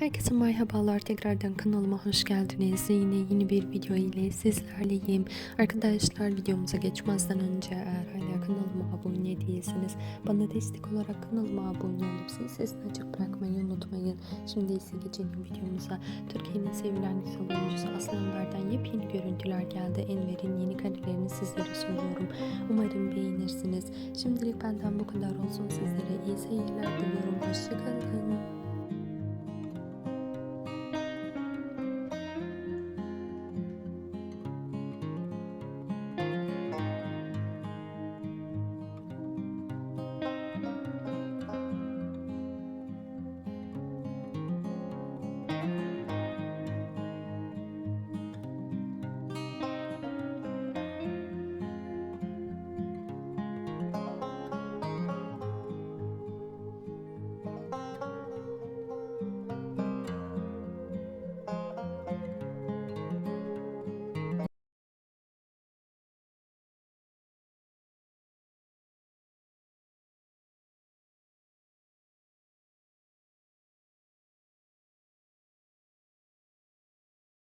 Herkese merhabalar tekrardan kanalıma hoş geldiniz. Yine yeni bir video ile sizlerleyim. Arkadaşlar videomuza geçmezden önce eğer hala kanalıma abone değilseniz bana destek olarak kanalıma abone olup zil sesini açık bırakmayı unutmayın. Şimdi ise geçelim videomuza. Türkiye'nin sevilen güzel oyuncusu Aslı Enver'den yepyeni görüntüler geldi. Enver'in yeni karelerini sizlere sunuyorum. Umarım beğenirsiniz. Şimdilik benden bu kadar olsun. Sizlere iyi seyirler